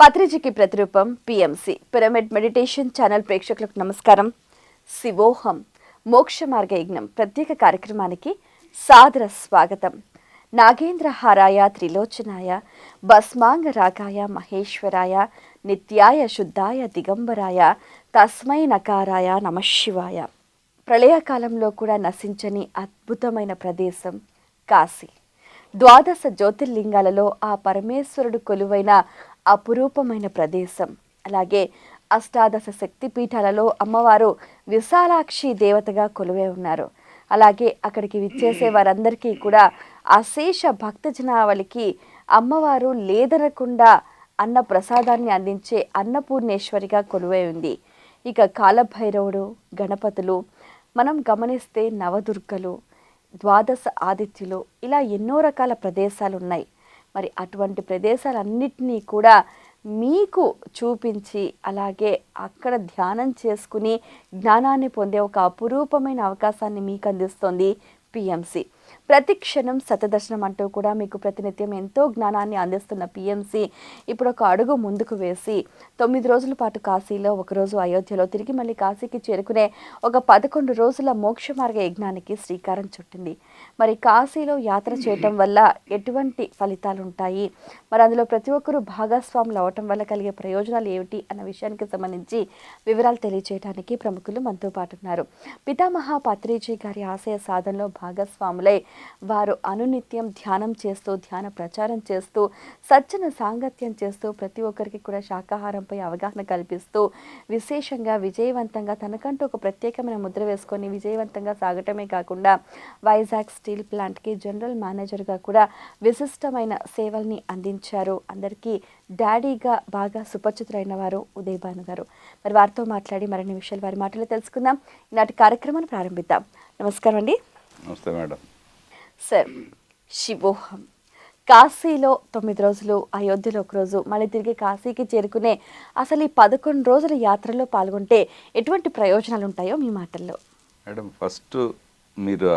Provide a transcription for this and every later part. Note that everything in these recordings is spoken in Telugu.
పత్రిజకి ప్రతిరూపం పిఎంసి. పిరమిడ్ మెడిటేషన్ ఛానల్ ప్రేక్షకులకు నమస్కారం. శివోహం మోక్ష మార్గ యజ్ఞం ప్రత్యేక కార్యక్రమానికి సాదర స్వాగతం. నాగేంద్రహారాయ త్రిలోచనాయ భస్మాంగ రాగాయ మహేశ్వరాయ నిత్యాయ శుద్ధాయ దిగంబరాయ తస్మై నకారాయ నమశివాయ ప్రళయకాలంలో కూడా నశించని అద్భుతమైన ప్రదేశం కాశీ. ద్వాదశ జ్యోతిర్లింగాలలో ఆ పరమేశ్వరుడు కొలువైన అపురూపమైన ప్రదేశం. అలాగే అష్టాదశ శక్తి పీఠాలలో అమ్మవారు విశాలాక్షి దేవతగా కొలువై ఉన్నారు. అలాగే అక్కడికి విచ్చేసే వారందరికీ కూడా అశేష భక్త జనావళికి అమ్మవారు లేదనకుండా అన్న ప్రసాదాన్ని అందించే అన్నపూర్ణేశ్వరిగా కొలువై ఉంది. ఇక కాలభైరవుడు గణపతులు మనం గమనిస్తే నవదుర్గలు ద్వాదశ ఆదిత్యులు ఇలా ఎన్నో రకాల ప్రదేశాలు ఉన్నాయి మరి అటువంటి ప్రదేశాలన్నిటినీ కూడా మీకు చూపించి అలాగే అక్కడ ధ్యానం చేసుకుని జ్ఞానాన్ని పొందే ఒక అపురూపమైన అవకాశాన్ని మీకు అందిస్తోంది పిఎంసి. ప్రతి క్షణం సతదర్శనం అంటూ కూడా మీకు ప్రతినిత్యం ఎంతో జ్ఞానాన్ని అందిస్తున్న పిఎంసి ఇప్పుడు ఒక అడుగు ముందుకు వేసి తొమ్మిది రోజుల పాటు కాశీలో ఒకరోజు అయోధ్యలో తిరిగి మళ్ళీ కాశీకి చేరుకునే ఒక పదకొండు రోజుల మోక్ష మార్గ యజ్ఞానికి శ్రీకారం చుట్టింది. మరి కాశీలో యాత్ర చేయటం వల్ల ఎటువంటి ఫలితాలు ఉంటాయి మరి అందులో ప్రతి ఒక్కరూ భాగస్వాములు అవటం వల్ల కలిగే ప్రయోజనాలు ఏమిటి? అన్న విషయానికి సంబంధించి వివరాలు తెలియజేయడానికి ప్రముఖులు మనతో పాటు ఉన్నారు పితామహ పత్రిజీ గారి ఆశయ సాధనలో భాగస్వాములై వారు అనునిత్యం ధ్యానం చేస్తూ ధ్యాన ప్రచారం చేస్తూ సజ్జన సాంగత్యం చేస్తూ ప్రతి ఒక్కరికి కూడా శాకాహారంపై అవగాహన కల్పిస్తూ విశేషంగా విజయవంతంగా తనకంటూ ఒక ప్రత్యేకమైన ముద్ర వేసుకొని విజయవంతంగా సాగటమే కాకుండా వైజాగ్ స్టీల్ ప్లాంట్కి జనరల్ మేనేజర్గా కూడా విశిష్టమైన సేవల్ని అందించారు. అందరికీ డాడీగా బాగా సుపరిచితులైన వారు ఉదయ్ భాను గారు. మరి వారితో మాట్లాడి మరిన్ని విషయాలు వారి మాటలో తెలుసుకుందాం. ఈనాటి కార్యక్రమాన్ని ప్రారంభిద్దాం. నమస్కారం అండి. నమస్తే మేడం. సార్ శివోహం కాశీలో తొమ్మిది రోజులు అయోధ్యలో ఒక రోజు మళ్ళీ తిరిగి కాశీకి చేరుకునే అసలు ఈ పదకొండు రోజుల యాత్రలో పాల్గొంటే ఎటువంటి ప్రయోజనాలు ఉంటాయో మీ మాటల్లో? మేడం ఫస్ట్ మీరు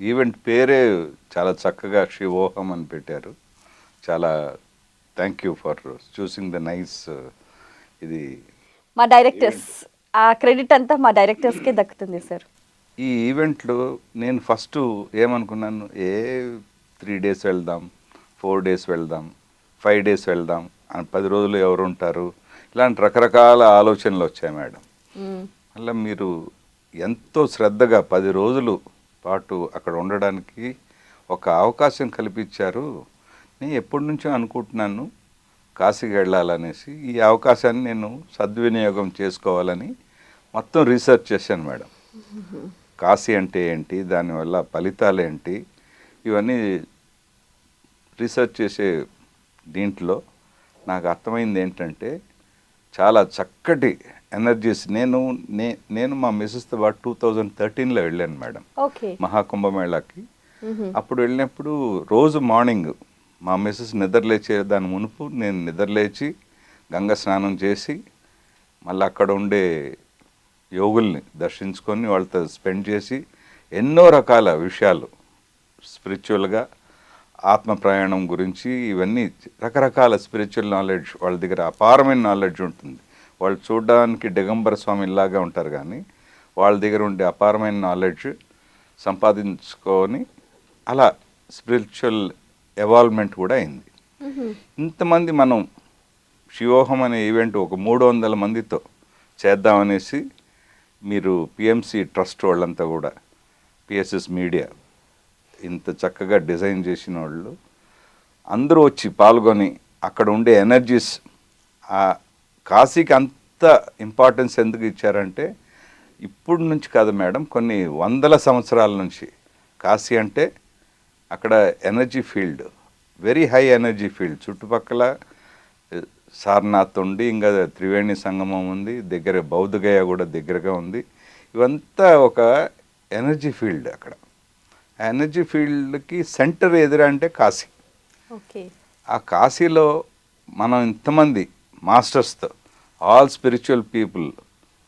ఈవెంట్ పేరే చాలా చక్కగా శివోహం అని పెట్టారు. చాలా thank you for choosing the nice ఇది మా డైరెక్టర్స్ ఆ క్రెడిట్ అంతా మా డైరెక్టర్స్కే దక్కుతుంది సార్ ఈ ఈవెంట్లో నేను ఫస్ట్ ఏమనుకున్నాను ఏ త్రీ డేస్ వెళ్దాం ఫోర్ డేస్ వెళ్దాం ఫైవ్ డేస్ వెళ్దాం అని పది రోజులు ఎవరు ఉంటారు? ఇలాంటి రకరకాల ఆలోచనలు వచ్చాయి మేడం. అలా మీరు ఎంతో శ్రద్ధగా పది రోజులు పాటు అక్కడ ఉండడానికి ఒక అవకాశం కల్పించారు. నేను ఎప్పటి నుంచో అనుకుంటున్నాను కాశీకి వెళ్ళాలనేసి ఈ అవకాశాన్ని నేను సద్వినియోగం చేసుకోవాలని మొత్తం రీసెర్చ్ చేశాను మేడం. కాశీ అంటే ఏంటి దానివల్ల ఫలితాలు ఏంటి ఇవన్నీ రీసెర్చ్ చేసే దీంట్లో నాకు అర్థమైంది ఏంటంటే చాలా చక్కటి ఎనర్జీస్ నేను నే నేను మా మిస్సెస్తో పాటు టూ థౌజండ్ థర్టీన్లో వెళ్ళాను మేడం. మహాకుంభమేళాకి. అప్పుడు వెళ్ళినప్పుడు రోజు మార్నింగ్ మా మిస్సెస్ నిద్రలేచే దాని మునుపు నేను నిద్రలేచి గంగ స్నానం చేసి మళ్ళీ అక్కడ ఉండే యోగుల్ని దర్శించుకొని వాళ్ళతో స్పెండ్ చేసి ఎన్నో రకాల విషయాలు స్పిరిచువల్గా ఆత్మ ప్రయాణం గురించి ఇవన్నీ రకరకాల స్పిరిచువల్ నాలెడ్జ్ వాళ్ళ దగ్గర అపారమైన నాలెడ్జ్ ఉంటుంది. వాళ్ళు చూడడానికి దిగంబర స్వామిలాగా ఉంటారు కానీ వాళ్ళ దగ్గర ఉండే అపారమైన నాలెడ్జ్ సంపాదించుకొని అలా స్పిరిచువల్ ఎవాల్వ్మెంట్ కూడా అయింది. ఇంతమంది మనం శివోహం అనే ఈవెంట్ ఒక మూడు వందల మందితో చేద్దామనేసి మీరు పిఎంసి ట్రస్ట్ వాళ్ళంతా కూడా పిఎస్ఎస్ మీడియా ఇంత చక్కగా డిజైన్ చేసిన వాళ్ళు అందరూ వచ్చి పాల్గొని అక్కడ ఉండే ఎనర్జీస్ ఆ కాశీకి అంత ఇంపార్టెన్స్ ఎందుకు ఇచ్చారంటే ఇప్పుడు నుంచి కాదు మేడం కొన్ని వందల సంవత్సరాల నుంచి కాశీ అంటే అక్కడ energy field very high energy field చుట్టుపక్కల సారనాథ్ ఉండి ఇంకా త్రివేణి సంగమం ఉంది దగ్గర బౌద్ధగయ కూడా దగ్గరగా ఉంది. ఇవంతా ఒక ఎనర్జీ ఫీల్డ్ అక్కడ. ఆ ఎనర్జీ ఫీల్డ్కి సెంటర్ ఎదురా అంటే కాశీ. ఓకే. ఆ కాశీలో మనం ఇంతమంది మాస్టర్స్తో ఆల్ స్పిరిచువల్ పీపుల్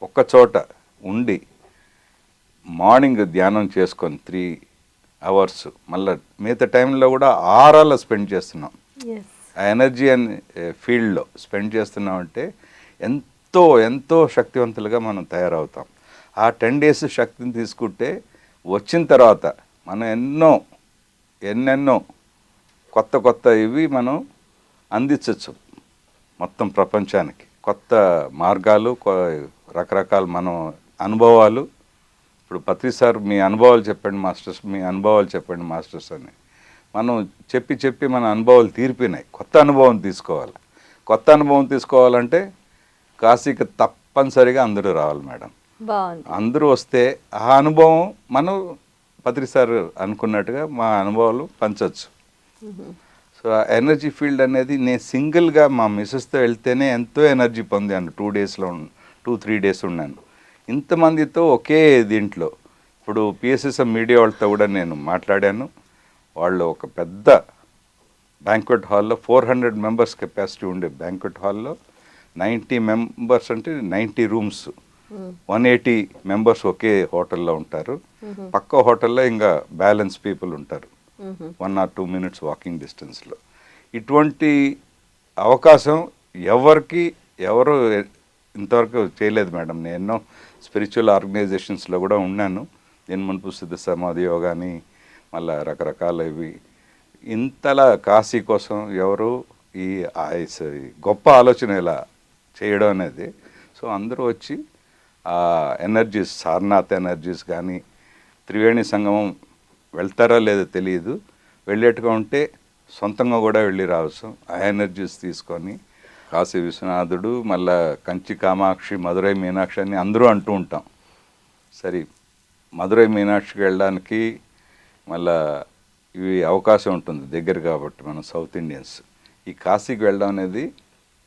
ఒక్క చోట ఉండి మార్నింగ్ ధ్యానం చేసుకొని త్రీ అవర్స్ మళ్ళీ మిగతా టైంలో కూడా ఆరాల స్పెండ్ చేస్తున్నాం. ఆ ఎనర్జీ అని ఫీల్డ్లో స్పెండ్ చేస్తున్నామంటే ఎంతో ఎంతో శక్తివంతులుగా మనం తయారవుతాం. ఆ టెన్ డేస్ శక్తిని తీసుకుంటే వచ్చిన తర్వాత మనం ఎన్నో ఎన్నెన్నో కొత్త కొత్త ఇవి మనం అందించవచ్చు మొత్తం ప్రపంచానికి. కొత్త మార్గాలు రకరకాల మనం అనుభవాలు. ఇప్పుడు పత్రి సార్ మీ అనుభవాలు చెప్పండి మాస్టర్స్ మీ అనుభవాలు చెప్పండి మాస్టర్స్ అని. మనం చెప్పి చెప్పి మన అనుభవాలు తీరిపోయినాయి. కొత్త అనుభవం తీసుకోవాలి. కొత్త అనుభవం తీసుకోవాలంటే కాశీకి తప్పనిసరిగా అందరూ రావాలి మేడం. అందరూ వస్తే ఆ అనుభవం మనం పత్రి సార్ అనుకున్నట్టుగా మా అనుభవాలు పంచవచ్చు సో ఆ ఎనర్జీ ఫీల్డ్ అనేది నేను సింగిల్గా మా మిస్సెస్తో వెళ్తేనే ఎంతో ఎనర్జీ పొందాను టూ డేస్లో టూ త్రీ డేస్ ఉన్నాను. ఇంతమందితో ఒకే దీంట్లో. ఇప్పుడు పిఎస్ఎస్ఎం మీడియా వాళ్ళతో కూడా నేను మాట్లాడాను. వాళ్ళు ఒక పెద్ద బ్యాంక్వెట్ హాల్లో ఫోర్ హండ్రెడ్ మెంబర్స్ కెపాసిటీ ఉండే బ్యాంక్వెట్ హాల్లో నైంటీ మెంబర్స్ అంటే ninety rooms one eighty members ఒకే హోటల్లో ఉంటారు. పక్క హోటల్లో ఇంకా బ్యాలెన్స్ పీపుల్ ఉంటారు. One or two minutes walking డిస్టెన్స్లో. ఇటువంటి అవకాశం ఎవరికి ఎవరు ఇంతవరకు చేయలేదు మేడం. నేను ఎన్నో స్పిరిచువల్ ఆర్గనైజేషన్స్లో కూడా ఉన్నాను. దీని మునుపు సిద్ధ సమాధి యోగాని మళ్ళీ రకరకాల ఇవి. ఇంతలా కాశీ కోసం ఎవరు ఈ గొప్ప ఆలోచన ఇలా చేయడం అనేది. సో అందరూ వచ్చి ఆ ఎనర్జీస్ సారనాథ్ ఎనర్జీస్ కానీ త్రివేణి సంగమం వెళ్తారో లేదో తెలియదు వెళ్ళేట్టుగా ఉంటే సొంతంగా కూడా వెళ్ళి రావచ్చు. ఆ ఎనర్జీస్ తీసుకొని కాశీ విశ్వనాథుడు మళ్ళా కంచి కామాక్షి మధురై మీనాక్షి అని అందరూ అంటూ ఉంటాం. సరే మధురై మీనాక్షికి వెళ్ళడానికి మళ్ళా ఇవి అవకాశం ఉంటుంది దగ్గర కాబట్టి మనం సౌత్ ఇండియన్స్. ఈ కాశీకి వెళ్ళడం అనేది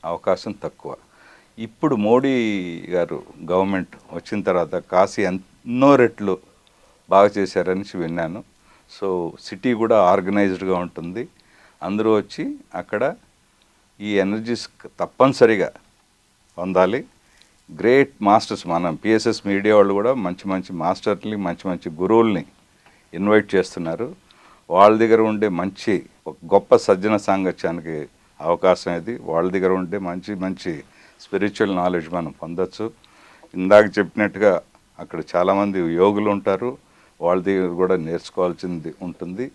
అవకాశం తక్కువ. ఇప్పుడు మోడీ గారు గవర్నమెంట్ వచ్చిన తర్వాత కాశీ ఎన్నో రెట్లు బాగా చేశారని విన్నాను. సో సిటీ కూడా ఆర్గనైజ్డ్గా ఉంటుంది. అందరూ వచ్చి అక్కడ ఈ ఎనర్జీస్ తప్పనిసరిగా పొందాలి. గ్రేట్ మాస్టర్స్ మనం పిఎస్ఎస్ మీడియా వాళ్ళు కూడా మంచి మంచి మాస్టర్ని మంచి మంచి గురువుల్ని ఇన్వైట్ చేస్తున్నారు. వాళ్ళ దగ్గర ఉండే మంచి ఒక గొప్ప సజ్జన సాంగత్యానికి అవకాశం ఇది. వాళ్ళ దగ్గర ఉండే మంచి మంచి స్పిరిచువల్ నాలెడ్జ్ మనం పొందొచ్చు. ఇందాక చెప్పినట్టుగా అక్కడ చాలామంది యోగులు ఉంటారు. వాళ్ళ దగ్గర కూడా నేర్చుకోవాల్సింది ఉంటుంది.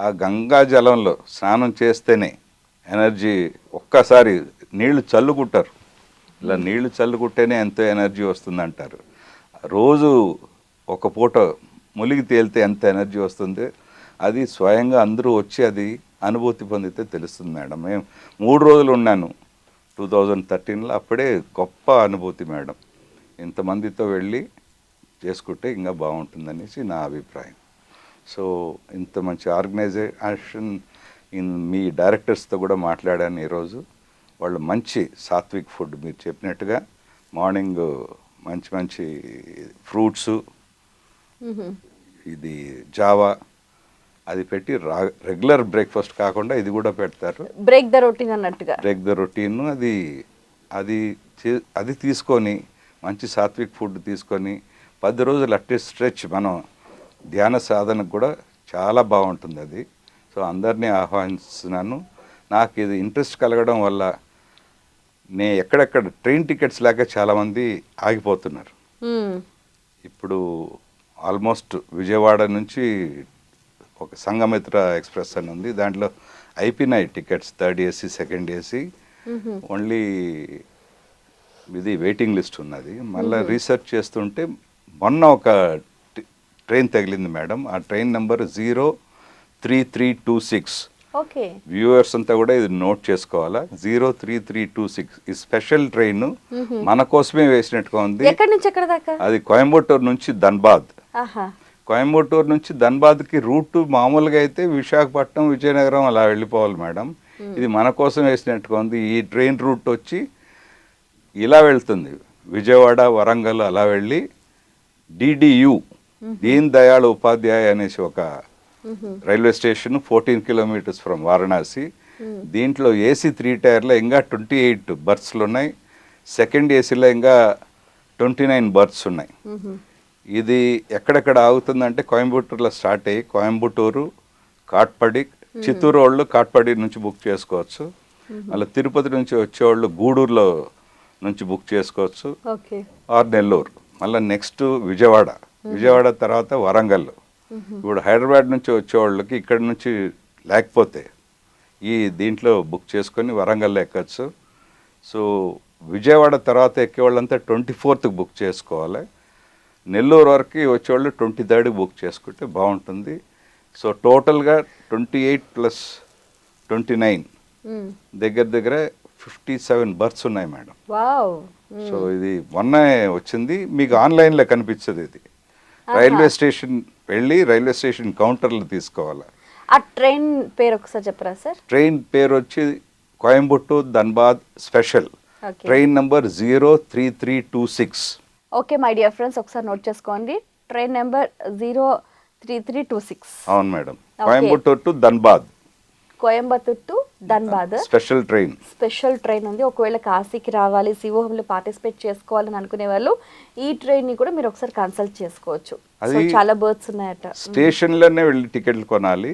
ఆ గంగా జలంలో స్నానం చేస్తేనే ఎనర్జీ ఒక్కసారి నీళ్ళు చల్లుకుంటారు. ఇలా నీళ్ళు చల్లుకుంటేనే ఎంతో ఎనర్జీ వస్తుందంటారు. రోజు ఒక పూట ములిగి తేలితే ఎంత ఎనర్జీ వస్తుంది? అది స్వయంగా అందరూ వచ్చి అది అనుభూతి పొందితే తెలుస్తుంది మేడం. మేము మూడు రోజులు ఉన్నాను. టూ థౌజండ్ థర్టీన్లో అప్పుడే గొప్ప అనుభూతి మేడం. ఇంతమందితో వెళ్ళి చేసుకుంటే ఇంకా బాగుంటుందనేసి నా అభిప్రాయం. సో ఇంత మంచి ఆర్గనైజేషన్ ఇన్ మీ డైరెక్టర్స్తో కూడా మాట్లాడాను ఈరోజు. వాళ్ళు మంచి సాత్విక్ ఫుడ్ మీరు చెప్పినట్టుగా మార్నింగ్ మంచి మంచి ఫ్రూట్స్. ఇది జావా. అది పెట్టి రా రెగ్యులర్ బ్రేక్ఫాస్ట్ కాకుండా ఇది కూడా పెడతారు. బ్రేక్ ద రొటీన్ అన్నట్టుగా. బ్రేక్ ద రొటీన్ అది అది అది తీసుకొని మంచి సాత్విక్ ఫుడ్ తీసుకొని పది రోజులు అట్టే స్ట్రెచ్ మనం ధ్యాన సాధనకు కూడా చాలా బాగుంటుంది అది. సో అందరినీ ఆహ్వానిస్తున్నాను. నాకు ఇది ఇంట్రెస్ట్ కలగడం వల్ల నే ఎక్కడెక్కడ ట్రైన్ టికెట్స్ లేక చాలామంది ఆగిపోతున్నారు. ఇప్పుడు ఆల్మోస్ట్ విజయవాడ నుంచి ఒక సంగమిత్ర ఎక్స్ప్రెస్ అని ఉంది. దాంట్లో అయిపోయినాయి tickets third AC second AC. Only ఇది వెయిటింగ్ లిస్ట్ ఉన్నది. మళ్ళీ రీసెర్చ్ చేస్తుంటే మొన్న ఒక ట్రైన్ తగిలింది మేడం. ఆ train number zero three three two six. Okay. Viewers అంతా కూడా ఇది నోట్ చేసుకోవాలా? Zero three three two six. ఈ స్పెషల్ ట్రైన్ మన కోసమే వేసినట్టుగా ఉంది. ఎక్కడి నుంచి ఎక్కడ దాకా? అది కోయంబత్తూరు నుంచి ధన్బాద్. కోయంబత్తూరు నుంచి ధన్బాద్కి రూట్ మామూలుగా అయితే విశాఖపట్నం విజయనగరం అలా వెళ్ళిపోవాలి మేడం. ఇది మన కోసం వేసినట్టుగా ఉంది. ఈ ట్రైన్ రూట్ వచ్చి ఇలా వెళ్తుంది. విజయవాడ వరంగల్ అలా వెళ్ళి డిడియు దీన్ దయాళ్ ఉపాధ్యాయ అనేసి ఒక railway station fourteen kilometres from Varanasi. దీంట్లో ఏసీ త్రీ టైర్లో ఇంకా ట్వంటీ ఎయిట్ బర్త్స్లు ఉన్నాయి. సెకండ్ ఏసీలో ఇంకా ట్వంటీ నైన్ బర్త్స్ ఉన్నాయి. ఇది ఎక్కడెక్కడ ఆగుతుందంటే కోయంబత్తూరులో స్టార్ట్ అయ్యి కోయంబత్తూరు కాట్పడి చిత్తూరు వాళ్ళు కాట్పడి నుంచి బుక్ చేసుకోవచ్చు. మళ్ళీ తిరుపతి నుంచి వచ్చేవాళ్ళు గూడూరులో నుంచి బుక్ చేసుకోవచ్చు. ఆర్ నెల్లూరు. మళ్ళీ నెక్స్ట్ విజయవాడ. విజయవాడ తర్వాత వరంగల్. ఇప్పుడు హైదరాబాద్ నుంచి వచ్చేవాళ్ళకి ఇక్కడ నుంచి లేకపోతే ఈ దీంట్లో బుక్ చేసుకొని వరంగల్ ఎక్కచ్చు. సో విజయవాడ తర్వాత ఎక్కేవాళ్ళంతా ట్వంటీ ఫోర్త్కి బుక్ చేసుకోవాలి. నెల్లూరు వరకు వచ్చేవాళ్ళు ట్వంటీ థర్డ్కి బుక్ చేసుకుంటే బాగుంటుంది. సో టోటల్గా twenty eight plus twenty nine దగ్గర దగ్గర ఫిఫ్టీ సెవెన్ బర్త్స్ ఉన్నాయి మేడం వావ్ సో ఇది మొన్న వచ్చింది. మీకు ఆన్లైన్లో కనిపించదు ఇది. రైల్వే స్టేషన్ వెళ్ళి రైల్వే స్టేషన్ కౌంటర్లు తీసుకోవాలి. ఆ ట్రైన్ పేరు ఒకసారి చెప్పరా సార్? ట్రైన్ పేరు వచ్చి Coimbatore Dhanbad special. Train number zero three three two six. Okay my dear friends ఒకసారి నోట్ చేసుకోండి. Train number zero three three two six. అవును madam. Coimbatore to Dhanbad. Coimbatore to Dhanbad special train. Special train ఉంది. ఒకవేళ కాశీకి రావాలి శివోహంలో పార్టిసిపేట్ చేసుకోవాలని అనుకునే వాళ్ళు ఈ ట్రైన్ని కూడా మీరు ఒకసారి కన్సల్ట్ చేసుకోవచ్చు. చాలా బర్త్స్ ఉన్నాయట. స్టేషన్లోనే వెళ్ళి టికెట్లు కొనాలి.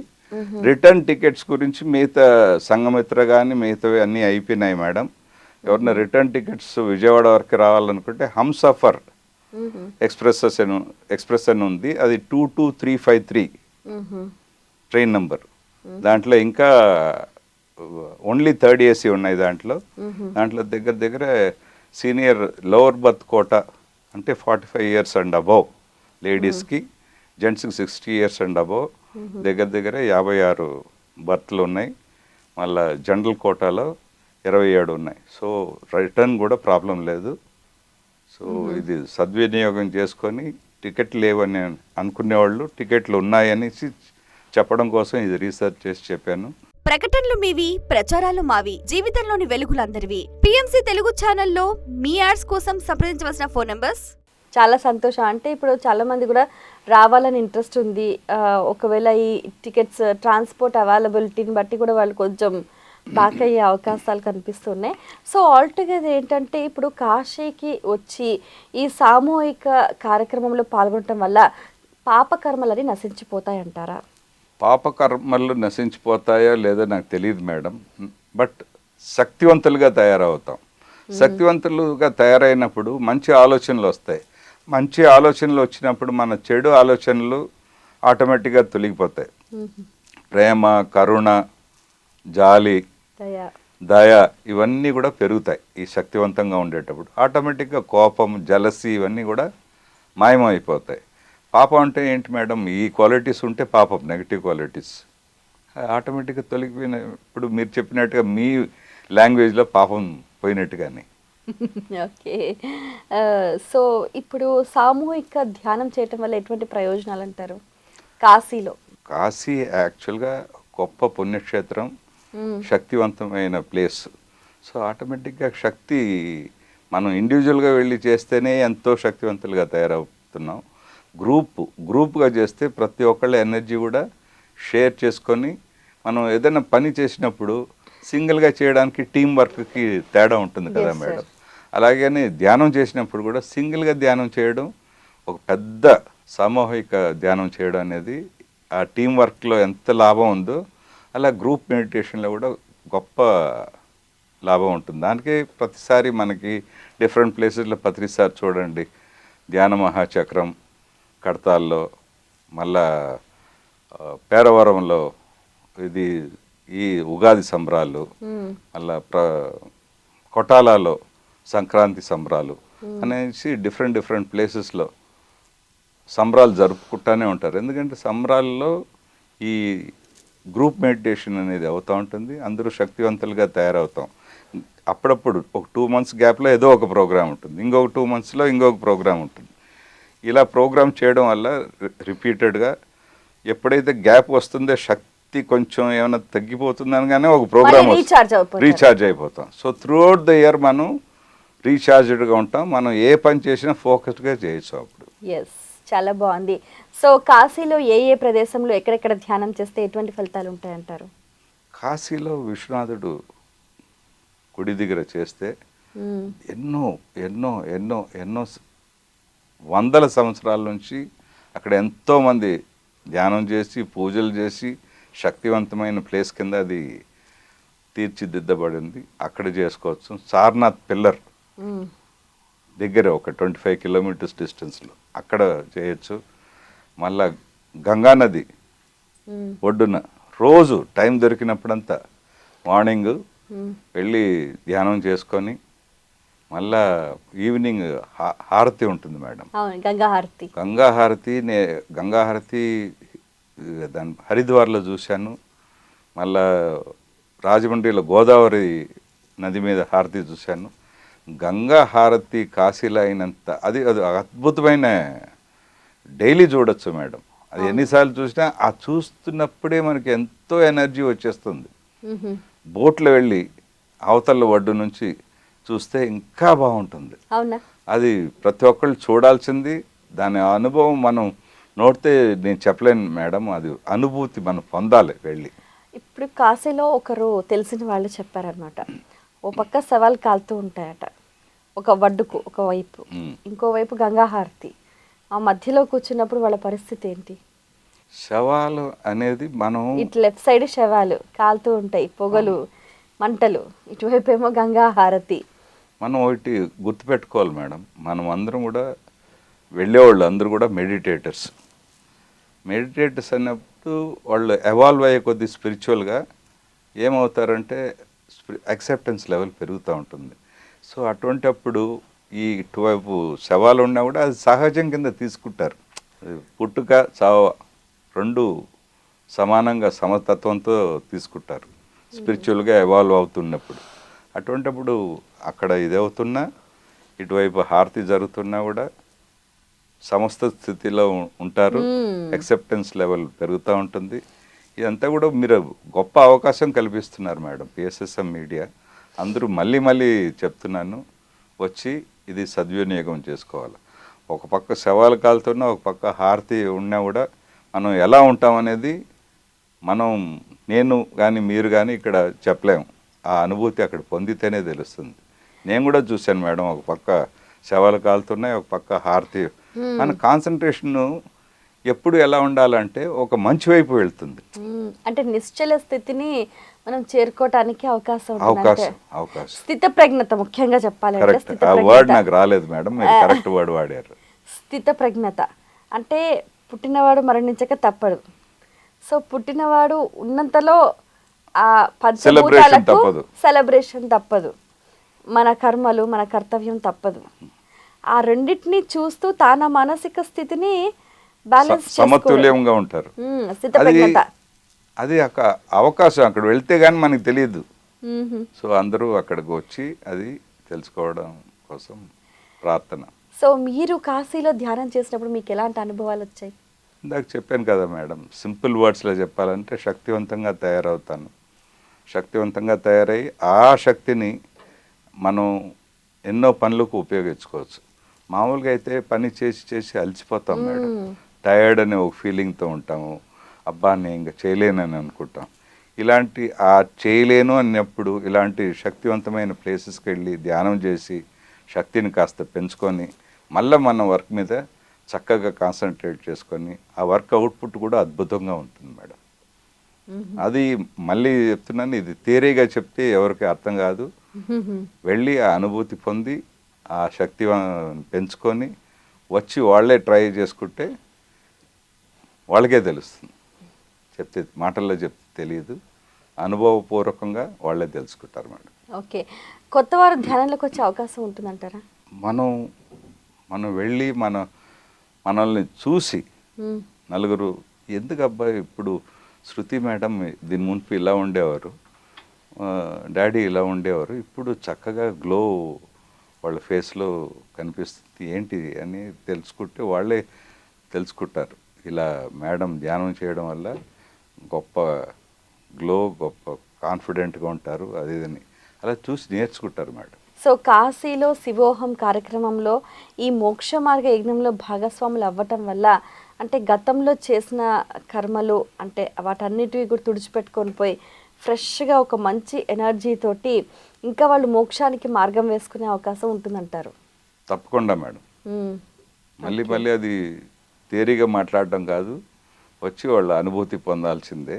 రిటర్న్ టికెట్స్ గురించి మిగతా సంఘమిత్ర కానీ మిగతావి అన్నీ అయిపోయినాయి మేడం. ఎవరన్నా రిటర్న్ టికెట్స్ విజయవాడ వరకు రావాలనుకుంటే హంసఫర్. ఎక్స్ప్రెస్ ఎక్స్ప్రెస్ అని ఉంది. అది two two three five three. Train number. దాంట్లో ఇంకా ఓన్లీ థర్డ్ ఏసీ ఉన్నాయి దాంట్లో. దాంట్లో దగ్గర దగ్గర సీనియర్ లోవర్ బర్త్ కోట అంటే forty five years and above లేడీస్కి జెంట్స్కి సిక్స్టీ ఇయర్స్ అండ్ అబవ్. దగ్గర దగ్గర యాభై ఆరు బర్త్లు ఉన్నాయి. మళ్ళా జనరల్ కోటాలో ఇరవై ఏడు ఉన్నాయి. సో రిటర్న్ కూడా ప్రాబ్లం లేదు. సో ఇది సద్వినియోగం చేసుకొని టికెట్ లేవని అనుకునేవాళ్ళు టికెట్లు ఉన్నాయనేసి చెప్పడం కోసం ఇది రీసెర్చ్ చేసి చెప్పాను. ప్రకటనలు మీవి ప్రచారాలు మావి జీవితంలోని వెలుగులందరివి. పిఎంసి తెలుగు ఛానల్లో మీ యాడ్స్ కోసం సంప్రదించవలసిన ఫోన్ నంబర్స్? చాలా సంతోషం. అంటే ఇప్పుడు చాలా మంది కూడా రావాలని ఇంట్రెస్ట్ ఉంది. ఒకవేళ ఈ టికెట్స్ ట్రాన్స్పోర్ట్ అవైలబిలిటీని బట్టి కూడా వాళ్ళు కొంచెం బాక్ అయ్యే అవకాశాలు కనిపిస్తున్నాయి. సో ఆల్టుగెదర్ ఏంటంటే ఇప్పుడు కాశీకి వచ్చి ఈ సామూహిక కార్యక్రమంలో పాల్గొనటం వల్ల పాపకర్మలని నశించిపోతాయి అంటారా పాపకర్మలు నశించిపోతాయో లేదో నాకు తెలియదు మేడం. బట్ శక్తివంతులుగా తయారవుతాం. శక్తివంతులుగా తయారైనప్పుడు మంచి ఆలోచనలు వస్తాయి. మంచి ఆలోచనలు వచ్చినప్పుడు మన చెడు ఆలోచనలు ఆటోమేటిక్గా తొలగిపోతాయి. ప్రేమ కరుణ జాలి దయా. దయ ఇవన్నీ కూడా పెరుగుతాయి ఈ శక్తివంతంగా ఉండేటప్పుడు. ఆటోమేటిక్గా కోపం జలసి ఇవన్నీ కూడా మాయమైపోతాయి. పాపం అంటే ఏంటి మేడం? ఈ క్వాలిటీస్ ఉంటే పాపం నెగిటివ్ క్వాలిటీస్. ఆటోమేటిక్గా తొలగిపోయిన ఇప్పుడు మీరు చెప్పినట్టుగా మీ లాంగ్వేజ్లో పాపం పోయినట్టుగానే. ఓకే. సో ఇప్పుడు సామూహిక ధ్యానం చేయటం వల్ల ఎటువంటి ప్రయోజనాలు అంటారు? కాశీలో. కాశీ యాక్చువల్గా గొప్ప పుణ్యక్షేత్రం. శక్తివంతమైన ప్లేస్. సో ఆటోమేటిక్గా శక్తి మనం ఇండివిజువల్గా వెళ్ళి చేస్తేనే ఎంతో శక్తివంతులుగా తయారవుతున్నాం. గ్రూప్ గ్రూప్గా చేస్తే ప్రతి ఒక్కళ్ళ ఎనర్జీ కూడా షేర్ చేసుకొని మనం ఏదైనా పని చేసినప్పుడు సింగిల్గా చేయడానికి టీం వర్క్కి తేడా ఉంటుంది కదా. మేడం అలాగని ధ్యానం చేసినప్పుడు కూడా సింగిల్గా ధ్యానం చేయడం ఒక పెద్ద సామూహిక ధ్యానం చేయడం అనేది ఆ టీం వర్క్లో ఎంత లాభం ఉందో అలా గ్రూప్ మెడిటేషన్లో కూడా గొప్ప లాభం ఉంటుంది దానికే ప్రతిసారి మనకి డిఫరెంట్ ప్లేసెస్లో ప్రతిసారి చూడండి ధ్యాన మహాచక్రం కడతాల్లో మళ్ళా పేరవరంలో ఇది ఈ ఉగాది సంబరాలు. మళ్ళా ప్ర కొటాలాలో సంక్రాంతి సంబరాలు అనేసి డిఫరెంట్ డిఫరెంట్ ప్లేసెస్లో సంబరాలు జరుపుకుంటానే ఉంటారు. ఎందుకంటే సంబరాల్లో ఈ గ్రూప్ మెడిటేషన్ అనేది అవుతూ ఉంటుంది. అందరూ శక్తివంతులుగా తయారవుతాం. అప్పుడప్పుడు ఒక టూ మంత్స్ గ్యాప్లో ఏదో ఒక ప్రోగ్రామ్ ఉంటుంది. ఇంకొక టూ మంత్స్లో ఇంకొక ప్రోగ్రామ్ ఉంటుంది. ఇలా ప్రోగ్రామ్ చేయడం వల్ల రిపీటెడ్గా ఎప్పుడైతే గ్యాప్ వస్తుందో శక్తి కొంచెం ఏమైనా తగ్గిపోతుంది అనగానే ఒక ప్రోగ్రామ్. రీఛార్జ్ అయిపోతాం. So throughout the year మనం రీఛార్జ్డ్గా ఉంటాం. మనం ఏ పని చేసినా ఫోకస్డ్గా చేయొచ్చు అప్పుడు. ఎస్ చాలా బాగుంది. సో కాశీలో ఏ ఏ ప్రదేశంలో ఎక్కడెక్కడ ధ్యానం చేస్తే ఎటువంటి ఫలితాలు ఉంటాయంటారు? కాశీలో విశ్వనాథుడు గుడి దగ్గర చేస్తే. ఎన్నో ఎన్నో ఎన్నో ఎన్నో వందల సంవత్సరాల నుంచి అక్కడ ఎంతోమంది ధ్యానం చేసి పూజలు చేసి శక్తివంతమైన ప్లేస్ కింద అది తీర్చిదిద్దబడింది అక్కడ చేసుకోవచ్చు సార్నాథ్ పిల్లర్. దగ్గర ఒక ట్వంటీ ఫైవ్ కిలోమీటర్స్ డిస్టెన్స్లో అక్కడ చేయొచ్చు మళ్ళా గంగా నది. ఒడ్డున రోజు టైం దొరికినప్పుడంతా మార్నింగ్. వెళ్ళి ధ్యానం చేసుకొని మళ్ళా ఈవినింగ్ హారతి ఉంటుంది మేడం. అవును గంగా హారతి. గంగా హారతి నే గంగా హారతి దాని హరిద్వార్లో చూశాను. మళ్ళా రాజమండ్రిలో గోదావరి నది మీద హారతి చూశాను. గంగా హారతి కాశీలో అయినంత అది అది అద్భుతమైన డైలీ చూడొచ్చు మేడం. అది ఎన్నిసార్లు చూసినా ఆ చూస్తున్నప్పుడే మనకి ఎంతో ఎనర్జీ వచ్చేస్తుంది. బోట్లో వెళ్ళి అవతల ఒడ్డు నుంచి చూస్తే ఇంకా బాగుంటుంది. అవునా? అది ప్రతి ఒక్కళ్ళు చూడాల్సింది. దాని అనుభవం మనం నోడితే నేను చెప్పలేను మేడం అది అనుభూతి మనం పొందాలి వెళ్ళి. ఇప్పుడు కాశీలో ఒకరు తెలిసిన వాళ్ళు చెప్పారనమాట ఓ పక్క సవాల్ కాలుతూ ఉంటాయట. ఒక వడ్డుకు ఒక వైపు. మ్మ్. ఇంకో వైపు గంగా హారతి ఆ మధ్యలో కూర్చున్నప్పుడు వాళ్ళ పరిస్థితి ఏంటి? శవాలు అనేది మనం ఇటు లెఫ్ట్ సైడ్ శవాలు కాలుతూ ఉంటాయి. పొగలు మంటలు. ఇటువైపు ఏమో గంగా హారతి మనం ఒకటి గుర్తుపెట్టుకోవాలి మేడం. మనం అందరం కూడా వెళ్ళేవాళ్ళు అందరూ కూడా మెడిటేటర్స్. మెడిటేటర్స్ అన్నప్పుడు వాళ్ళు ఎవాల్వ్ అయ్యే కొద్ది స్పిరిచువల్గా ఏమవుతారంటే అక్సెప్టెన్స్ లెవెల్ పెరుగుతూ ఉంటుంది. సో అటువంటప్పుడు ఈ ఇటువైపు శవాలు ఉన్నా కూడా అది సహజం కింద తీసుకుంటారు. పుట్టుక చావ రెండు సమానంగా సమతత్వంతో తీసుకుంటారు. స్పిరిచువల్గా ఎవాల్వ్ అవుతున్నప్పుడు. అటువంటప్పుడు అక్కడ ఇదవుతున్నా ఇటువైపు హారతి జరుగుతున్నా కూడా సమస్త స్థితిలో ఉంటారు. యాక్సెప్టెన్స్ లెవెల్ పెరుగుతూ ఉంటుంది. ఇదంతా కూడా మీరు గొప్ప అవకాశం కల్పిస్తున్నారు మేడం పిఎస్ఎస్ఎం మీడియా అందరూ మళ్ళీ మళ్ళీ చెప్తున్నాను వచ్చి ఇది సద్వినియోగం చేసుకోవాలి. ఒక పక్క శవాలు కాలుతున్నా ఒక పక్క హారతి ఉన్నా కూడా మనం ఎలా ఉంటామనేది మనం నేను కానీ మీరు కానీ ఇక్కడ చెప్పలేము ఆ అనుభూతి అక్కడ పొందితేనే తెలుస్తుంది. నేను కూడా చూశాను మేడం ఒక పక్క శవాలు కాలుతున్నాయి ఒక పక్క హారతి. మన కాన్సన్ట్రేషన్ ఎప్పుడు ఎలా ఉండాలంటే ఒక మంచి వైపు వెళ్తుంది. అంటే నిశ్చల స్థితిని మనం చేరుకోవటానికి అవకాశం అవకాశం అవకాశం. స్థిత ప్రజ్ఞత ముఖ్యంగా చెప్పాలంటే ఆ వర్డ్ నాకు రాలేదు మేడం మీరు కరెక్ట్ వర్డ్ వాడారు. స్థిత ప్రజ్ఞత. అంటే పుట్టినవాడు మరణించక తప్పదు సో పుట్టినవాడు ఉన్నంతలో ఆ పంచభూతాలకు. సెలబ్రేషన్ తప్పదు. మన కర్మలు మన కర్తవ్యం తప్పదు. ఆ రెండింటిని చూస్తూ తాన మానసిక స్థితిని బ్యాలెన్స్ సమతుల్యంగా ఉంటారు. అది ఒక అవకాశం. అక్కడ వెళ్తే కానీ మనకు తెలియదు. సో అందరూ అక్కడికి వచ్చి అది తెలుసుకోవడం కోసం ప్రార్థన. సో మీరు కాశీలో ధ్యానం చేసినప్పుడు మీకు ఎలాంటి అనుభవాలు వచ్చాయి? ఇందాక చెప్పాను కదా మేడం సింపుల్ వర్డ్స్లో చెప్పాలంటే శక్తివంతంగా తయారవుతాను. శక్తివంతంగా తయారై ఆ శక్తిని మనం ఎన్నో పనులకు ఉపయోగించుకోవచ్చు. మామూలుగా అయితే పని చేసి చేసి అలసిపోతాం మేడం. టయర్డ్ అనే ఒక ఫీలింగ్తో ఉంటాము. అబ్బా నేను ఇంకా చేయలేనని అనుకుంటాం. ఇలాంటి ఆ చేయలేను అన్నప్పుడు ఇలాంటి శక్తివంతమైన ప్లేసెస్కి వెళ్ళి ధ్యానం చేసి శక్తిని కాస్త పెంచుకొని మళ్ళీ మన వర్క్ మీద చక్కగా కాన్సన్ట్రేట్ చేసుకొని ఆ వర్క్ అవుట్పుట్ కూడా అద్భుతంగా ఉంటుంది మేడం. అది మళ్ళీ చెప్తున్నాను ఇది థియరీగా చెప్తే ఎవరికి అర్థం కాదు. వెళ్ళి ఆ అనుభూతి పొంది ఆ శక్తి పెంచుకొని వచ్చి వాళ్ళే ట్రై చేసుకుంటే వాళ్ళకే తెలుస్తుంది. చెప్తే మాటల్లో చెప్తే తెలియదు. అనుభవపూర్వకంగా వాళ్ళే తెలుసుకుంటారు మేడం. ఓకే. కొత్త వారు ధ్యానంలోకి వచ్చే అవకాశం ఉంటుందంటారా? మనం మనం వెళ్ళి మన మనల్ని చూసి. నలుగురు ఎందుకు అబ్బాయి ఇప్పుడు శృతి మేడం దీని మున్పు ఇలా ఉండేవారు. డాడీ ఇలా ఉండేవారు. ఇప్పుడు చక్కగా గ్లో వాళ్ళ ఫేస్లో కనిపిస్తుంది. ఏంటి అని తెలుసుకుంటే వాళ్ళే తెలుసుకుంటారు. ఇలా మేడం ధ్యానం చేయడం వల్ల గొప్ప గ్లో గొప్ప కాన్ఫిడెంట్గా ఉంటారు. అది ఇదని అలా చూసి నేర్చుకుంటారు మేడం. సో కాశీలో శివోహం కార్యక్రమంలో ఈ మోక్ష మార్గ యజ్ఞంలో భాగస్వాములు అవ్వటం వల్ల అంటే గతంలో చేసిన కర్మలు అంటే వాటన్నిటివి కూడా తుడిచిపెట్టుకొని పోయి ఫ్రెష్గా ఒక మంచి ఎనర్జీ తోటి ఇంకా వాళ్ళు మోక్షానికి మార్గం వేసుకునే అవకాశం ఉంటుందంటారు. తప్పకుండా మేడం. మళ్ళీ మళ్ళీ అది థియరీగా మాట్లాడడం కాదు వచ్చి వాళ్ళ అనుభూతి పొందాల్సిందే.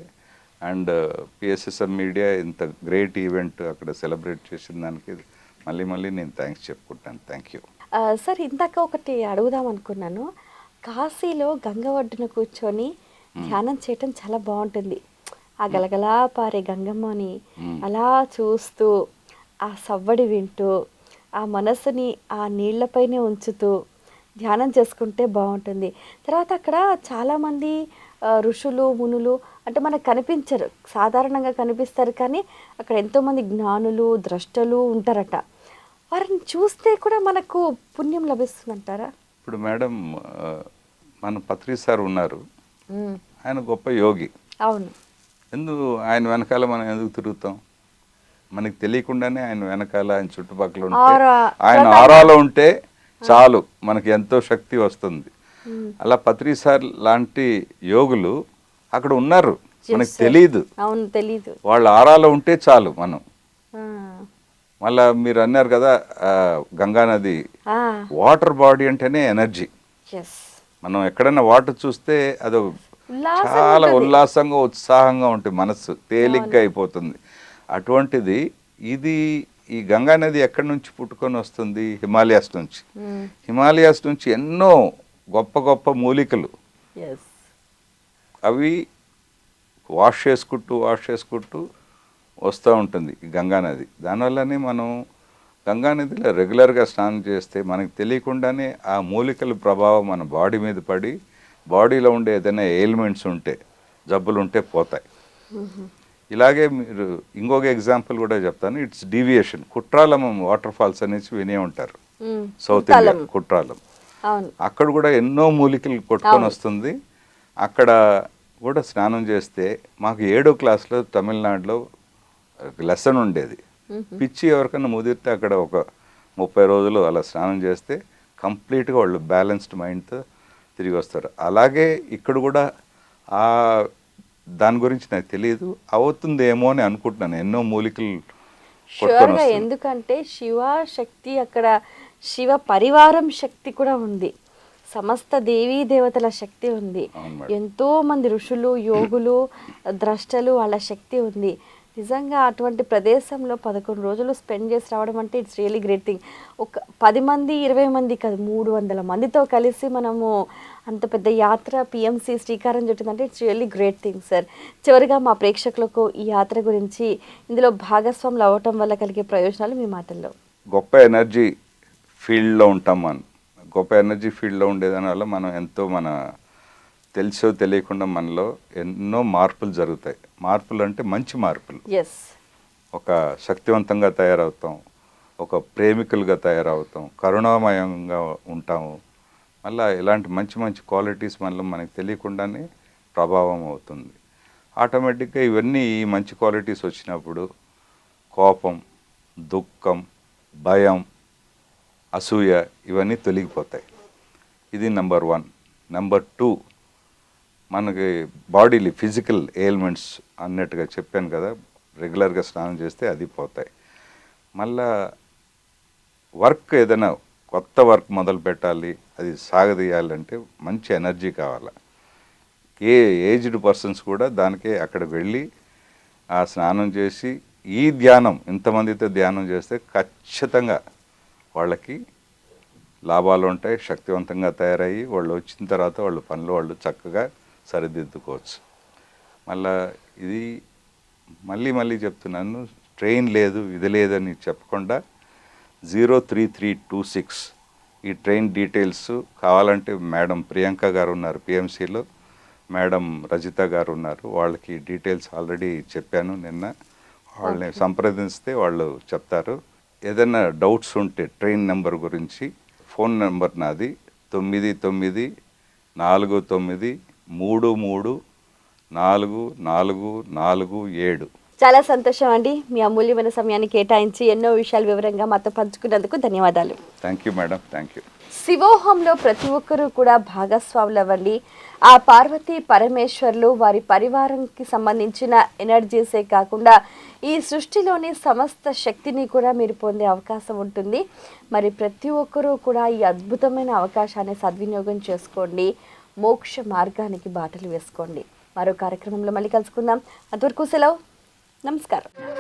అండ్ పిఎస్ఎస్ఎం మీడియా ఇంత గ్రేట్ ఈవెంట్ అక్కడ సెలబ్రేట్ చేసిన దానికి మళ్ళీ మళ్ళీ నేను థ్యాంక్స్ చెప్పుకుంటాను. Thank you. సార్ ఇందాక ఒకటి అడుగుదాం అనుకున్నాను. కాశీలో గంగ ఒడ్డున కూర్చొని ధ్యానం చేయటం చాలా బాగుంటుంది. ఆ గలగలా పారే గంగమ్మని మ్మ్. అలా చూస్తూ ఆ సవ్వడి వింటూ ఆ మనసుని ఆ నీళ్ళపైనే ఉంచుతూ ధ్యానం చేసుకుంటే బాగుంటుంది. తర్వాత అక్కడ చాలామంది ఋషులు మునులు అంటే మనకు కనిపించరు. సాధారణంగా కనిపిస్తారు కానీ అక్కడ ఎంతోమంది జ్ఞానులు ద్రష్టలు ఉంటారట. వారిని చూస్తే కూడా మనకు పుణ్యం లభిస్తుందంటారా? ఇప్పుడు మేడం మన పత్రి సార్ ఉన్నారు. ఆయన గొప్ప యోగి. అవును. ఎందుకు ఆయన వెనకాల మనం ఎందుకు తిరుగుతాం? మనకి తెలియకుండానే ఆయన వెనకాల ఆయన చుట్టుపక్కల ఉంటే ఆయన ఆరాలో ఉంటే చాలు మనకి ఎంతో శక్తి వస్తుంది. అలా పత్రి సార్ లాంటి యోగులు అక్కడ ఉన్నారు. మనకి. తెలియదు అవును తెలీదు. వాళ్ళ ఆరాలో ఉంటే చాలు మనం. మళ్ళా మీరు అన్నారు కదా ఆ, గంగా నది. ఆ. వాటర్ బాడీ అంటేనే ఎనర్జీ మనం ఎక్కడైనా వాటర్ చూస్తే అది చాలా. ఉల్లాసంగా ఉత్సాహంగా ఉంటుంది మనసు తేలిగ్గా అయిపోతుంది. అటువంటిది ఇది ఈ గంగా నది ఎక్కడి నుంచి పుట్టుకొని వస్తుంది? హిమాలయాస్ నుంచి. హిమాలయాస్ నుంచి ఎన్నో గొప్ప గొప్ప మూలికలు. అవి వాష్ చేసుకుంటూ వాష్ చేసుకుంటూ వస్తూ ఉంటుంది ఈ గంగా నది. దానివల్లనే మనం గంగా నదిలో రెగ్యులర్గా స్నానం చేస్తే మనకి తెలియకుండానే ఆ మూలికల ప్రభావం మన బాడీ మీద పడి బాడీలో ఉండే ఏదైనా ఎయిల్మెంట్స్ ఉంటే జబ్బులు ఉంటే పోతాయి. ఇలాగే మీరు ఇంకొక ఎగ్జాంపుల్ కూడా చెప్తాను. It's deviation. Kutralam waterfalls అనేసి వినే ఉంటారు. South India. కుట్రాలం. అక్కడ కూడా ఎన్నో మూలికలు కొట్టుకొని. వస్తుంది. అక్కడ కూడా స్నానం చేస్తే మాకు ఏడో క్లాస్లో తమిళనాడులో లెసన్ ఉండేది. పిచ్చి ఎవరికైనా ముదిరితే అక్కడ ఒక ముప్పై రోజులు అలా స్నానం చేస్తే కంప్లీట్గా వాళ్ళు బ్యాలెన్స్డ్ మైండ్తో తిరిగి వస్తారు. అలాగే ఇక్కడ కూడా ఆ దాని గురించి నాకు తెలియదు అవుతుందేమో అని అనుకుంటున్నాను. ఎన్నో మూలికలు షూర్గా ఎందుకంటే శివ శక్తి అక్కడ శివ పరివారం శక్తి కూడా ఉంది. సమస్త దేవీ దేవతల శక్తి ఉంది. ఎంతో మంది ఋషులు యోగులు ద్రష్టలు వాళ్ళ శక్తి ఉంది. నిజంగా అటువంటి ప్రదేశంలో పదకొండు రోజులు స్పెండ్ చేసి రావడం అంటే ఇట్స్ రియలీ గ్రేట్ థింగ్ ఒక పది మంది ఇరవై మంది కాదు మూడు వందల మందితో కలిసి మనము అంత పెద్ద యాత్ర పిఎంసి శ్రీకారం చుట్టిందంటే it's really great thing sir చివరిగా మా ప్రేక్షకులకు ఈ యాత్ర గురించి ఇందులో భాగస్వాములు అవ్వటం వల్ల కలిగే ప్రయోజనాలు మీ మాటల్లో. గొప్ప ఎనర్జీ ఫీల్డ్లో ఉంటాం మనం. గొప్ప ఎనర్జీ ఫీల్డ్లో ఉండేదాని వల్ల మనం ఎంతో మన తెలిసో తెలియకుండా మనలో ఎన్నో మార్పులు జరుగుతాయి. మార్పులు అంటే మంచి మార్పులు. ఒక శక్తివంతంగా తయారవుతాం ఒక ప్రేమికులుగా తయారవుతాం కరుణామయంగా ఉంటాము మళ్ళీ ఇలాంటి మంచి మంచి క్వాలిటీస్ మనలో మనకి తెలియకుండానే ప్రభావం అవుతుంది. ఆటోమేటిక్గా ఇవన్నీ ఈ మంచి క్వాలిటీస్ వచ్చినప్పుడు కోపం దుఃఖం భయం అసూయ ఇవన్నీ తొలగిపోతాయి. ఇది నెంబర్ వన్. నెంబర్ టూ మనకి బాడీలో ఫిజికల్ ఎయిల్మెంట్స్ అన్నట్టుగా చెప్పాను కదా రెగ్యులర్గా స్నానం చేస్తే అది పోతాయి. మళ్ళా వర్క్ ఏదైనా కొత్త వర్క్ మొదలు పెట్టాలి అది సాగదీయాలంటే మంచి ఎనర్జీ కావాలి. ఏ ఏజ్డ్ పర్సన్స్ కూడా దానికే అక్కడ వెళ్ళి ఆ స్నానం చేసి ఈ ధ్యానం ఇంతమందితో ధ్యానం చేస్తే ఖచ్చితంగా వాళ్ళకి లాభాలు ఉంటాయి శక్తివంతంగా తయారయ్యి వాళ్ళు వచ్చిన తర్వాత వాళ్ళ పనులు వాళ్ళు చక్కగా సరిదిద్దుకోవచ్చు. మళ్ళా ఇది మళ్ళీ మళ్ళీ చెప్తున్నాను ట్రైన్ లేదు ఇది లేదని చెప్పకుండా zero three three two six ఈ ట్రైన్ డీటెయిల్స్ కావాలంటే మేడం ప్రియాంక గారు ఉన్నారు పిఎంసిలో మేడం రజిత గారు ఉన్నారు వాళ్ళకి డీటెయిల్స్ ఆల్రెడీ చెప్పాను నిన్న. వాళ్ళని సంప్రదిస్తే వాళ్ళు చెప్తారు. ఏదైనా డౌట్స్ ఉంటే ట్రైన్ నెంబర్ గురించి ఫోన్ నెంబర్ నాది తొమ్మిది తొమ్మిది నాలుగు తొమ్మిది మూడు మూడు నాలుగు నాలుగు నాలుగు ఏడు. చాలా సంతోషం అండి మీ అమూల్యమైన సమయాన్ని కేటాయించి ఎన్నో విషయాలు వివరంగా మాతో పంచుకున్నందుకు ధన్యవాదాలు. Thank you madam thank you శివోహంలో ప్రతి ఒక్కరూ కూడా భాగస్వాములు అవ్వండి ఆ పార్వతీ పరమేశ్వర్లు వారి పరివారంకి సంబంధించిన ఎనర్జీసే కాకుండా ఈ సృష్టిలోని సమస్త శక్తిని కూడా మీరు పొందే అవకాశం ఉంటుంది. మరి ప్రతి ఒక్కరూ కూడా ఈ అద్భుతమైన అవకాశాన్ని సద్వినియోగం చేసుకోండి. మోక్ష మార్గానికి బాటలు వేసుకోండి. మరో కార్యక్రమంలో మళ్ళీ కలుసుకుందాం. అంతవరకు సెలవు. నమస్కారం.